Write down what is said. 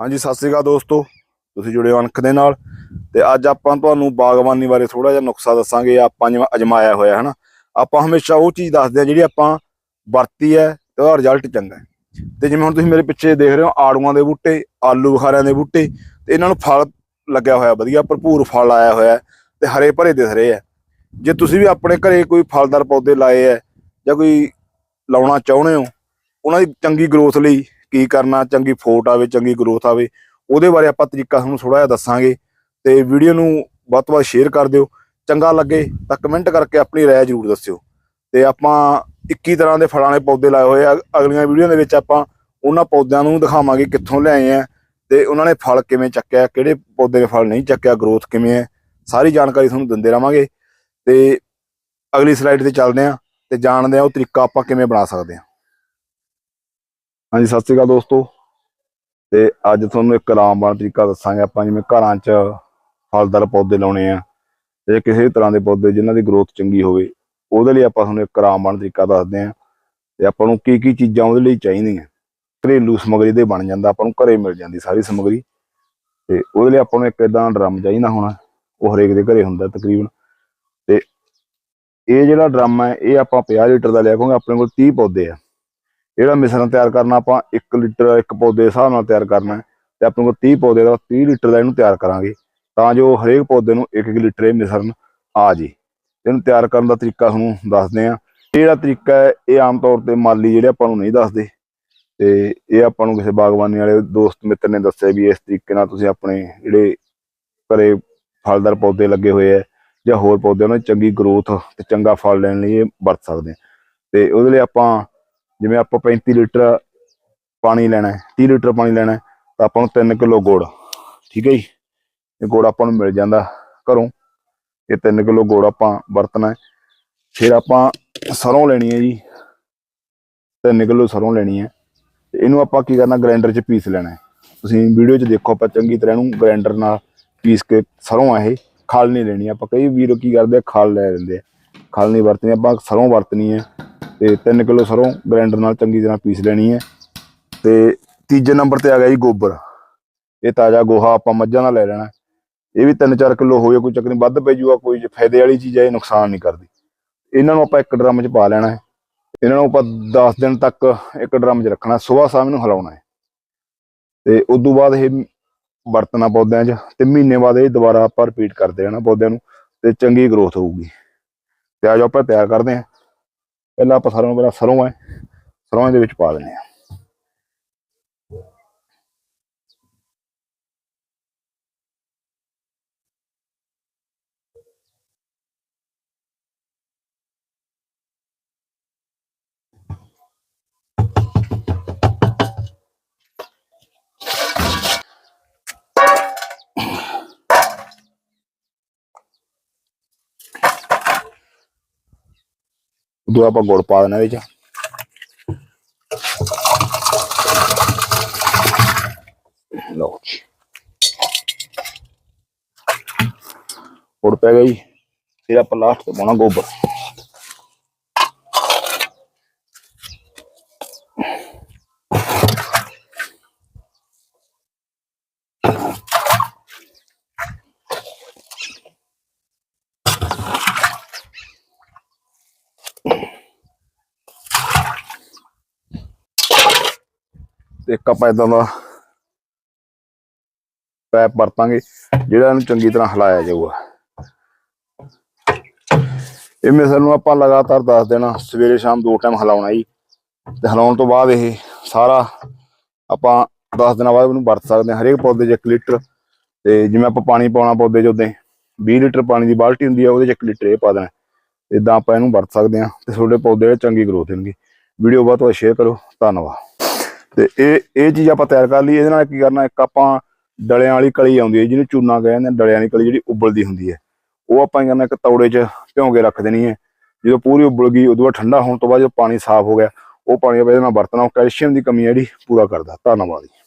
ਹਾਂਜੀ, ਸਤਿ ਸ੍ਰੀ ਅਕਾਲ ਦੋਸਤੋ। ਤੁਸੀਂ ਜੁੜੇ ਹੋ ਅਣਖ ਦੇ ਨਾਲ। ਤੇ ਅੱਜ ਆਪਾਂ ਤੁਹਾਨੂੰ ਬਾਗਬਾਨੀ ਬਾਰੇ ਥੋੜਾ ਜਿਹਾ ਨੁਕਸਾ ਦੱਸਾਂਗੇ ਆਪਾਂ ਜਿਵੇਂ ਅਜਮਾਇਆ ਹੋਇਆ ਹੈ ਨਾ ਆਪਾਂ ਹਮੇਸ਼ਾ ਉਹ ਚੀਜ਼ ਦੱਸਦੇ ਆ ਜਿਹੜੀ ਆਪਾਂ ਵਰਤੀ ਹੈ ਤੇ ਉਹਦਾ ਰਿਜ਼ਲਟ ਚੰਗਾ ਹੈ। ਤੇ ਜਿਵੇਂ ਹੁਣ ਤੁਸੀਂ ਮੇਰੇ ਪਿੱਛੇ ਦੇਖ ਰਹੇ ਹੋ, ਆੜੂਆਂ ਦੇ ਬੂਟੇ, ਆਲੂ ਬੁਖਾਰਿਆਂ ਦੇ ਬੂਟੇ, ਤੇ ਇਹਨਾਂ ਨੂੰ ਫਲ ਲੱਗਿਆ ਹੋਇਆ, ਵਧੀਆ ਭਰਪੂਰ ਫਲ ਆਇਆ ਹੋਇਆ ਤੇ ਹਰੇ ਭਰੇ ਦਿਸ ਰਹੇ ਆ ਜੇ ਤੁਸੀਂ ਵੀ ਆਪਣੇ ਘਰੇ ਕੋਈ ਫਲਦਾਰ ਪੌਦੇ ਲਾਏ ਹੈ, ਜਾਂ ਕੋਈ ਲਾਉਣਾ ਚਾਹੁੰਦੇ ਹੋ, ਉਹਨਾਂ ਦੀ ਚੰਗੀ ਗਰੋਥ ਲਈ ਕੀ ਕਰਨਾ, ਚੰਗੀ ਫੋਟ ਆਵੇ, ਚੰਗੀ ਗਰੋਥ ਆਵੇ, ਉਹਦੇ ਬਾਰੇ ਆਪਾਂ ਤਰੀਕਾ ਤੁਹਾਨੂੰ ਥੋੜਾ ਜਿਹਾ ਦੱਸਾਂਗੇ ਤੇ ਵੀਡੀਓ ਨੂੰ ਵੱਧ ਤੋਂ ਵੱਧ ਸ਼ੇਅਰ ਕਰ ਦਿਓ। ਚੰਗਾ ਲੱਗੇ ਤਾਂ ਕਮੈਂਟ ਕਰਕੇ ਆਪਣੀ ਰਾਏ ਜ਼ਰੂਰ ਦੱਸਿਓ। ਤੇ ਆਪਾਂ 21 ਤਰ੍ਹਾਂ ਦੇ ਫਲਾਂ ਦੇ ਪੌਦੇ ਲਾਏ ਹੋਏ ਆ। ਅਗਲੀਆਂ ਵੀਡੀਓ ਦੇ ਵਿੱਚ ਆਪਾਂ ਉਹਨਾਂ ਪੌਦਿਆਂ ਨੂੰ ਦਿਖਾਵਾਂਗੇ ਕਿੱਥੋਂ ਲਿਆਏ ਆ ਤੇ ਉਹਨਾਂ ਨੇ ਫਲ ਕਿਵੇਂ ਚੱਕਿਆ, ਕਿਹੜੇ ਪੌਦੇ ਨੇ ਫਲ ਨਹੀਂ ਚੱਕਿਆ ਗਰੋਥ ਕਿਵੇਂ ਹੈ, ਸਾਰੀ ਜਾਣਕਾਰੀ ਤੁਹਾਨੂੰ ਦਿੰਦੇ ਰਵਾਂਗੇ। ਤੇ ਅਗਲੀ ਸਲਾਈਡ ਤੇ ਚੱਲਦੇ ਆ ਤੇ ਜਾਣਦੇ ਆ ਉਹ ਤਰੀਕਾ ਆਪਾਂ ਕਿਵੇਂ ਬਣਾ ਸਕਦੇ ਆ ਹਾਂਜੀ, ਸਤਿ ਸ਼੍ਰੀ ਅਕਾਲ ਦੋਸਤੋ। ਤੇ ਅੱਜ ਤੁਹਾਨੂੰ ਇੱਕ ਆਰਾਮਬਾਨ ਤਰੀਕਾ ਦੱਸਾਂਗੇ। ਆਪਾਂ ਜਿਵੇਂ ਘਰਾਂ 'ਚ ਫਲਦਾਰ ਪੌਦੇ ਲਾਉਣੇ ਆ ਤੇ ਕਿਸੇ ਵੀ ਤਰ੍ਹਾਂ ਦੇ ਪੌਦੇ ਜਿਨ੍ਹਾਂ ਦੀ ਗਰੋਥ ਚੰਗੀ ਹੋਵੇ, ਉਹਦੇ ਲਈ ਆਪਾਂ ਤੁਹਾਨੂੰ ਇੱਕ ਆਰਾਮਬਾਨ ਤਰੀਕਾ ਦੱਸਦੇ ਆ। ਤੇ ਆਪਾਂ ਨੂੰ ਕੀ ਕੀ ਚੀਜ਼ਾਂ ਉਹਦੇ ਲਈ ਚਾਹੀਦੀਆਂ। ਘਰੇਲੂ ਸਮੱਗਰੀ ਦੇ ਬਣ ਜਾਂਦਾ, ਆਪਾਂ ਨੂੰ ਘਰੇ ਮਿਲ ਜਾਂਦੀ ਸਾਰੀ ਸਮੱਗਰੀ। ਤੇ ਉਹਦੇ ਲਈ ਆਪਾਂ ਨੂੰ ਇੱਕ ਇਦਾਂ ਡਰਮ ਚਾਹੀਦਾ ਹੋਣਾ, ਉਹ ਹਰੇਕ ਦੇ ਘਰੇ ਹੁੰਦਾ ਤਕਰੀਬਨ। ਤੇ ਇਹ ਜਿਹੜਾ ਡਰਮ ਹੈ ਇਹ ਆਪਾਂ 50 ਲੀਟਰ ਦਾ ਲਿਆ ਕਿਉਂਕਿ ਆਪਣੇ ਕੋਲ 30 ਪੌਦੇ ਆ। ਜਿਹੜਾ ਮਿਸ਼ਰਣ ਤਿਆਰ ਕਰਨਾ, ਆਪਾਂ 1 ਲੀਟਰ ਇੱਕ ਪੌਦੇ ਦੇ ਹਿਸਾਬ ਨਾਲ ਤਿਆਰ ਕਰਨਾ ਹੈ ਤੇ ਆਪਣੇ ਕੋਲ 30 ਪੌਦੇ ਦਾ 30 ਲੀਟਰ ਦਾ ਇਹਨੂੰ ਤਿਆਰ ਕਰਾਂਗੇ ਤਾਂ ਜੋ ਹਰੇਕ ਪੌਦੇ ਨੂੰ 1-1 ਲੀਟਰ ਇਹ ਮਿਸ਼ਰਣ ਆ ਜੇ ਇਹਨੂੰ ਤਿਆਰ ਕਰਨ ਦਾ ਤਰੀਕਾ ਤੁਹਾਨੂੰ ਦੱਸਦੇ ਆ ਇਹ ਜਿਹੜਾ ਤਰੀਕਾ ਹੈ, ਇਹ ਆਮ ਤੌਰ ਤੇ ਮਾਲੀ ਜਿਹੜੇ ਆਪਾਂ ਨੂੰ ਨਹੀਂ ਦੱਸਦੇ। ਤੇ ਇਹ ਆਪਾਂ ਨੂੰ ਕਿਸੇ ਬਾਗਬਾਨੀ ਵਾਲੇ ਦੋਸਤ ਮਿੱਤਰ ਨੇ ਦੱਸਿਆ ਵੀ ਇਸ ਤਰੀਕੇ ਨਾਲ ਤੁਸੀਂ ਆਪਣੇ ਜਿਹੜੇ ਘਰੇ ਫਲਦਾਰ ਪੌਦੇ ਲੱਗੇ ਹੋਏ ਆ ਜਾਂ ਹੋਰ ਪੌਦੇ ਉਹਨਾਂ ਦੀ ਚੰਗੀ ਗਰੋਥ ਤੇ ਚੰਗਾ ਫਲ ਲੈਣ ਲਈ ਇਹ ਵਰਤ ਸਕਦੇ ਆ ਤੇ ਉਹਦੇ ਲਈ ਆਪਾਂ ਜਿਵੇਂ ਆਪਾਂ 35 ਲੀਟਰ ਪਾਣੀ ਲੈਣਾ ਹੈ 30 ਲੀਟਰ ਪਾਣੀ ਲੈਣਾ ਹੈ, ਤਾਂ ਆਪਾਂ ਨੂੰ 3 ਕਿਲੋ ਗੁੜ, ਠੀਕ ਹੈ ਜੀ? ਇਹ ਗੁੜ ਆਪਾਂ ਨੂੰ ਮਿਲ ਜਾਂਦਾ ਘਰੋਂ। ਇਹ 3 ਕਿਲੋ ਗੁੜ ਆਪਾਂ ਵਰਤਣਾ ਹੈ। ਫਿਰ ਆਪਾਂ ਸਰੋਂ ਲੈਣੀ ਹੈ ਜੀ। 3 ਕਿਲੋ ਸਰੋਂ ਲੈਣੀ ਹੈ। ਇਹਨੂੰ ਆਪਾਂ ਕੀ ਕਰਨਾ ਗ੍ਰਾਈਂਡਰ 'ਚ ਪੀਸ ਲੈਣਾ ਤੁਸੀਂ ਵੀਡੀਓ 'ਚ ਦੇਖੋ, ਆਪਾਂ ਚੰਗੀ ਤਰ੍ਹਾਂ ਇਹਨੂੰ ਗ੍ਰਾਈਂਡਰ ਨਾਲ ਪੀਸ ਕੇ ਸਰੋਂ ਆ ਇਹ, ਖਲ ਨਹੀਂ ਲੈਣੀ। ਆਪਾਂ ਕਈ ਵੀਰ ਕੀ ਕਰਦੇ ਆ, ਖਲ ਲੈ ਲੈਂਦੇ ਆ। ਖਲ ਨਹੀਂ ਵਰਤਣੀ, ਆਪਾਂ ਸਰੋਂ ਵਰਤਣੀ ਹੈ। ਤੇ 3 ਕਿਲੋ ਸਰੋਂ ਗ੍ਰਾਈਂਡਰ ਨਾਲ ਚੰਗੀ ਤਰ੍ਹਾਂ ਪੀਸ ਲੈਣੀ ਹੈ। ਤੇ ਤੀਜੇ ਨੰਬਰ ਤੇ ਆ ਗਿਆ ਜੀ ਗੋਬਰ। ਇਹ ਤਾਜ਼ਾ ਗੋਹਾ ਆਪਾਂ ਮੱਝਾਂ ਦਾ ਲੈ ਲੈਣਾ। ਇਹ ਵੀ 3-4 ਕਿਲੋ ਹੋਵੇ ਕੋਈ ਚੱਕਰ ਨਹੀਂ, ਵੱਧ ਪੈ ਜੂਗਾ, ਕੋਈ ਫਾਇਦੇ ਵਾਲੀ ਚੀਜ਼ ਹੈ ਇਹ ਨੁਕਸਾਨ ਨਹੀਂ ਕਰਦੀ। ਇਹਨਾਂ ਨੂੰ ਆਪਾਂ ਇੱਕ ਡਰਮ 'ਚ ਪਾ ਲੈਣਾ ਹੈ। ਇਹਨਾਂ ਨੂੰ ਆਪਾਂ 10 ਦਿਨ ਤੱਕ ਇੱਕ ਡਰਮ 'ਚ ਰੱਖਣਾ, ਸਵੇਰ ਸ਼ਾਮ ਨੂੰ ਹਿਲਾਉਣਾ ਹੈ। ਤੇ ਉਸ ਤੋਂ ਬਾਅਦ ਇਹ ਵਰਤਣਾ ਪੌਦਿਆਂ 'ਚ, ਤੇ ਮਹੀਨੇ ਬਾਅਦ ਇਹ ਦੁਬਾਰਾ ਆਪਾਂ ਰਿਪੀਟ ਕਰਦੇ ਰਹਿਣਾ ਪੌਦਿਆਂ ਨੂੰ, ਤੇ ਚੰਗੀ ਗਰੋਥ ਹੋਊਗੀ। ਤੇ ਆਜੋ ਆਪਾਂ ਤਿਆਰ ਕਰਦੇ ਹਾਂ। ਪਹਿਲਾਂ ਆਪਾਂ ਸਰੋਂ ਪਹਿਲਾਂ ਸਰੋਂ ਹੈ ਸਰੋਂ ਦੇ ਵਿੱਚ ਪਾ ਦਿੰਦੇ ਆ ਉਦੋਂ ਆਪਾਂ ਗੁੜ ਪਾ ਦੇਣਾ ਇਹਦੇ ਚ ਲਓ ਜੀ। ਗੁੜ ਪੈ ਗਿਆ ਜੀ। ਫਿਰ ਆਪਾਂ ਲਾਸਟ ਤੇ ਪਾਉਣਾ ਗੋਬਰ। ਤੇ ਇੱਕ ਆਪਾਂ ਇਦਾਂ ਦਾ ਪੈਪ ਵਰਤਾਂਗੇ, ਜਿਹੜਾ ਇਹਨੂੰ ਚੰਗੀ ਤਰ੍ਹਾਂ ਹਿਲਾਇਆ ਜਾਊਗਾ। ਇਹ ਮਿਸਲ ਨੂੰ ਆਪਾਂ ਲਗਾਤਾਰ 10 ਦਿਨ ਸਵੇਰੇ ਸ਼ਾਮ ਦੋ ਟਾਈਮ ਹਿਲਾਉਣਾ ਜੀ। ਤੇ ਹਿਲਾਉਣ ਤੋਂ ਬਾਅਦ ਇਹ ਸਾਰਾ ਆਪਾਂ 10 ਦਿਨਾਂ ਬਾਅਦ ਇਹਨੂੰ ਵਰਤ ਸਕਦੇ ਹਾਂ, ਹਰੇਕ ਪੌਦੇ 'ਚ 1 ਲੀਟਰ। ਤੇ ਜਿਵੇਂ ਆਪਾਂ ਪਾਣੀ ਪਾਉਣਾ ਪੌਦੇ 'ਚ ਉਦੋਂ 20 ਲੀਟਰ ਪਾਣੀ ਦੀ ਬਾਲਟੀ ਹੁੰਦੀ ਆ, ਉਹਦੇ 'ਚ 1 ਲੀਟਰ ਇਹ ਪਾ ਦੇਣਾ। ਇਦਾਂ ਆਪਾਂ ਇਹਨੂੰ ਵਰਤ ਸਕਦੇ ਹਾਂ ਤੇ ਤੁਹਾਡੇ ਪੌਦੇ ਚੰਗੀ ਗਰੋਥ ਹੋਣਗੇ। ਵੀਡੀਓ ਬਹੁਤ ਬਹੁਤ ਸ਼ੇਅਰ ਕਰੋ, ਧੰਨਵਾਦ। ਤੇ ਇਹ ਇਹ ਚੀਜ਼ ਆਪਾਂ ਤਿਆਰ ਕਰ ਲਈ ਇਹਦੇ ਨਾਲ ਕੀ ਕਰਨਾ, ਇੱਕ ਆਪਾਂ ਡਲਿਆਂ ਵਾਲੀ ਕਲੀ ਆਉਂਦੀ ਹੈ, ਜਿਹਨੂੰ ਚੂਨਾ ਕਹਿੰਦੇ ਨੇ, ਡਲਿਆਂ ਵਾਲੀ ਕਲੀ ਜਿਹੜੀ ਉਬਲਦੀ ਹੁੰਦੀ ਹੈ। ਉਹ ਆਪਾਂ ਕੀ ਕਰਨਾ, ਇੱਕ ਤੌੜੇ 'ਚ ਭਿਉਂ ਕੇ ਰੱਖ ਦੇਣੀ ਹੈ। ਜਦੋਂ ਪੂਰੀ ਉਬਲ ਗਈ, ਉਦੋਂ ਬਾਅਦ ਠੰਡਾ ਹੋਣ ਤੋਂ ਬਾਅਦ ਜਦੋਂ ਪਾਣੀ ਸਾਫ਼ ਹੋ ਗਿਆ, ਉਹ ਪਾਣੀ ਆਪਾਂ ਇਹਦੇ ਨਾਲ ਵਰਤਣਾ, ਉਹ ਕੈਲਸ਼ੀਅਮ ਦੀ ਕਮੀ ਜਿਹੜੀ, ਪੂਰਾ ਕਰਦਾ। ਧੰਨਵਾਦ ਜੀ।